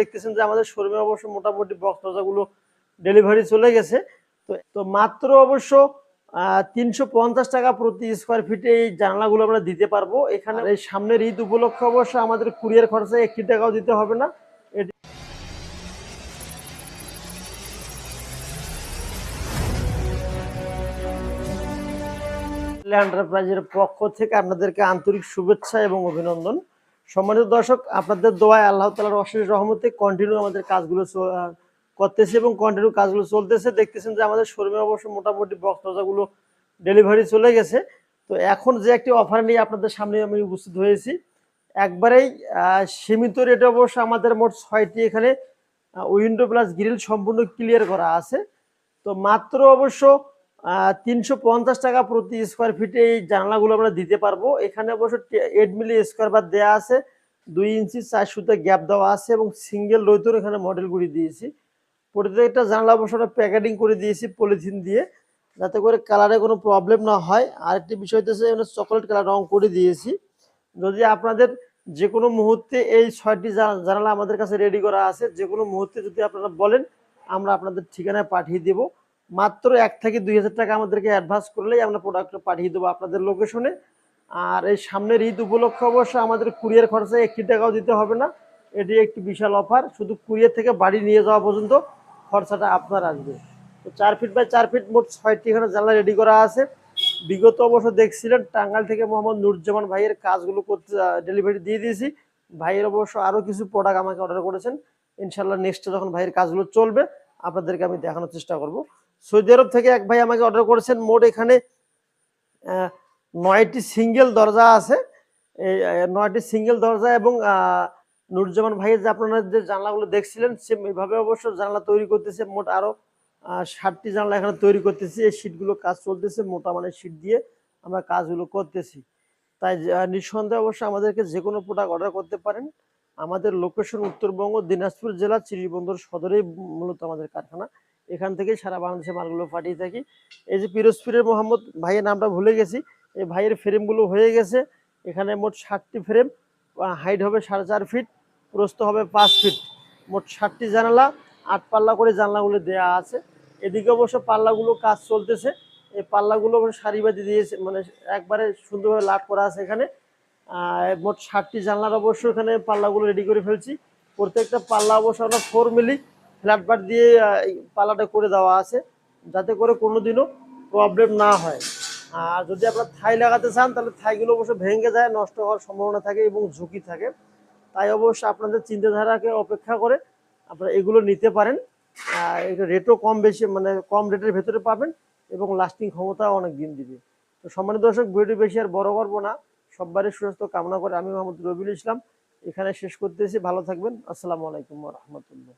দেখতেছেন যে আমাদের শোরুমে অবশ্য মোটামুটি বক্স দরজাগুলো ডেলিভারি চলে গেছে। তো তো মাত্র অবশ্য তিনশো পঞ্চাশ টাকা প্রতি স্কোয়ার ফিটে এই জানলাগুলো আমরা দিতে পারব। এখানে এই সামনের ঈদ উপলক্ষে অবশ্য আমাদের কুরিয়ার খরচা একটি টাকাও দিতে হবে না। এন্টারপ্রাইজের পক্ষ থেকে আপনাদেরকে আন্তরিক শুভেচ্ছা এবং অভিনন্দন। সম্মানিত দর্শক, আপনাদের দোয়ায় আল্লাহ তালার অশেষ রহমতে কন্টিনিউ আমাদের কাজগুলো করতেছে এবং কন্টিনিউ কাজগুলো চলতেছে। দেখতেছেন যে আমাদের শোরুমে অবশ্য মোটামুটি বক্স ডেলিভারি চলে গেছে। তো এখন যে একটি অফার নিয়ে আপনাদের সামনে আমি উপস্থিত হয়েছি, একবারেই সীমিত রেটে অবশ্য আমাদের মোট ছয়টি এখানে উইন্ডো প্লাস গ্রিল সম্পূর্ণ ক্লিয়ার করা আছে। তো মাত্র অবশ্য তিনশো পঞ্চাশ টাকা প্রতি স্কোয়ার ফিটে এই জানলাগুলো আমরা দিতে পারব। এখানে অবশ্য এইট মিলি স্কোয়ার বার দেওয়া আছে। দুই ইঞ্চি চার সুতো গ্যাপ দেওয়া আছে এবং সিঙ্গেল রৈতর এখানে মডেলগুলি দিয়েছি। প্রত্যেকটা জানলা অবশ্য প্যাকেটিং করে দিয়েছি পলিথিন দিয়ে, যাতে করে কালারে কোনো প্রবলেম না হয়। আরেকটি বিষয় হচ্ছে এখানে চকলেট কালার রং করে দিয়েছি। যদি আপনাদের যে কোনো মুহূর্তে এই ছয়টি জানালা আমাদের কাছে রেডি করা আছে যে কোনো মুহূর্তে যদি আপনারা বলেন, আমরা আপনাদের ঠিকানায় পাঠিয়ে দেব। মাত্র এক থেকে দুই হাজার টাকা আমাদেরকে অ্যাডভান্স করলেই আমরা প্রোডাক্টটা পাঠিয়ে দেবো আপনাদের লোকেশনে আর এই সামনের ঈদ উপলক্ষে অবশ্য আমাদের কুরিয়ার খরচা একটি টাকাও দিতে হবে না। এটি একটি বিশাল অফার শুধু কুরিয়ার থেকে বাড়ি নিয়ে যাওয়া পর্যন্ত খরচাটা আপনার আসবে। তো চার ফিট বাই চার ফিট মোট ছয়টি এখানে জানলা রেডি করা আছে। বিগত অবশ্য দেখছিলেন টাঙ্গাল থেকে মোহাম্মদ নুরজামান ভাইয়ের কাজগুলো করতে ডেলিভারি দিয়ে দিয়েছি। ভাইয়ের অবশ্য আরও কিছু প্রোডাক্ট আমাকে অর্ডার করেছেন। ইনশাল্লাহ নেক্সটে যখন ভাইয়ের কাজগুলো চলবে, আপনাদেরকে আমি দেখানোর চেষ্টা করব। সৌদি আরব থেকে এক ভাই আমাকে অর্ডার করেছেন। মোট এখানে নয়টি সিঙ্গেল দরজা আছে। নয়টি সিঙ্গেল দরজা এবং নুরজামান ভাইয়ের যে আপনারা যে জানলাগুলো দেখছিলেন সেম এইভাবে অবশ্য জানলা তৈরি করতেছে। মোট আরও ষাটটি জানলা এখানে তৈরি করতেছি। এই শীটগুলো কাজ চলতেছে, মোটা মানে শীট দিয়ে আমরা কাজগুলো করতেছি। তাই নিঃসন্দেহে অবশ্য আমাদেরকে যে কোনো প্রোডাক্ট অর্ডার করতে পারেন। আমাদের লোকেশন উত্তরবঙ্গ, দিনাজপুর জেলা চিরিবন্দর সদরেই মূলত আমাদের কারখানা। এখান থেকে সারা বাংলাদেশে মালগুলো পাঠিয়ে থাকি। এই যে পিরোজপুরের মোহাম্মদ ভাইয়ের নামটা ভুলে গেছি। এই ভাইয়ের ফ্রেমগুলো হয়ে গেছে। এখানে মোট ষাটটি ফ্রেম হাইট হবে সাড়ে চার ফিট প্রস্থ হবে পাঁচ ফিট মোট ষাটটি জানালা, আট পাল্লা করে জানলাগুলো দেয়া আছে। এদিকে অবশ্য পাল্লাগুলো কাজ চলতেছে। এই পাল্লাগুলো সারিবাদি দিয়েছে মানে একবারে সুন্দরভাবে লাট করা আছে এখানে। মোট ষাটটি জানলার অবশ্য এখানে পাল্লাগুলো রেডি করে ফেলছি। প্রত্যেকটা পাল্লা অবশ্য আমরা ফোর মিলি ফ্ল্যাট বার দিয়ে পাল্লাটা করে দেওয়া আছে, যাতে করে কোনোদিনও প্রবলেম না হয়। আর যদি আপনার থাই লাগাতে চান, তাহলে থাইগুলো অবশ্য ভেঙে যায়, নষ্ট হওয়ার সম্ভাবনা থাকে এবং ঝুঁকি থাকে। তাই অবশ্য আপনাদের চিন্তাধারাকে অপেক্ষা করে আপনারা এগুলো নিতে পারেন। এটা রেটও কম বেশি মানে কম রেটের ভেতরে পাবেন এবং লাস্টিং ক্ষমতা অনেক দিন দিবে। তো সম্মানিত দর্শক ভিডিও বেশি আর বড় করব না। সববারের সুস্বাস্থ্য কামনা করে আমি মোহাম্মদ রবিউল ইসলাম। এখানে শেষ করতেছি। ভালো থাকবেন। আসসালামু আলাইকুম রহমতুল্লাহ।